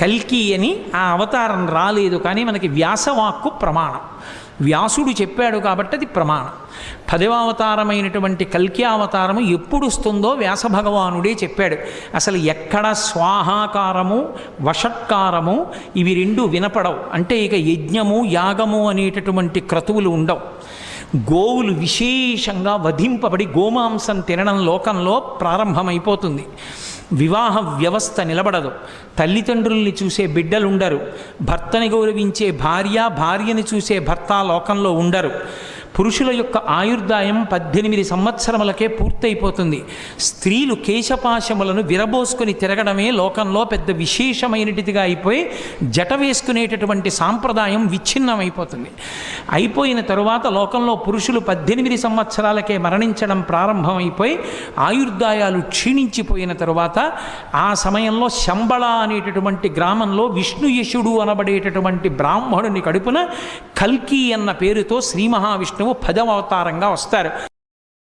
కల్కి అని ఆ అవతారం రాలేదు కానీ మనకి వ్యాసవాక్కు ప్రమాణం. వ్యాసుడు చెప్పాడు కాబట్టి అది ప్రమాణం. పదవ అవతారమైనటువంటి కల్కి అవతారము ఎప్పుడు వస్తుందో వ్యాస భగవానుడే చెప్పాడు. అసలు ఎక్కడ స్వాహాకారము వషట్కారము ఇవి రెండు వినపడవు. అంటే ఇక యజ్ఞము యాగము అనేటటువంటి క్రతువులు ఉండవు. గోవులు విశేషంగా వధింపబడి గోమాంసం తినడం లోకంలో ప్రారంభమైపోతుంది. వివాహ వ్యవస్థ నిలబడదు. తల్లిదండ్రుల్ని చూసే బిడ్డలు ఉండరు భర్తని గౌరవించే భార్య భార్యని చూసే భర్త లోకంలో ఉండరు. పురుషుల యొక్క ఆయుర్దాయం పద్దెనిమిది సంవత్సరములకే పూర్తయిపోతుంది. స్త్రీలు కేశపాశములను విరబోసుకొని తిరగడమే లోకంలో పెద్ద విశేషమైనటిదిగా అయిపోయి జట వేసుకునేటటువంటి సాంప్రదాయం విచ్ఛిన్నమైపోతుంది. అయిపోయిన తరువాత లోకంలో పురుషులు పద్దెనిమిది సంవత్సరాలకే మరణించడం ప్రారంభమైపోయి ఆయుర్దాయాలు క్షీణించిపోయిన తరువాత ఆ సమయంలో శంబళ అనేటటువంటి గ్రామంలో విష్ణుయశుడు అనబడేటటువంటి బ్రాహ్మణుని కడుపున కల్కి అన్న పేరుతో శ్రీ మహావిష్ణువు పదవ అవతారంగా వస్తారు.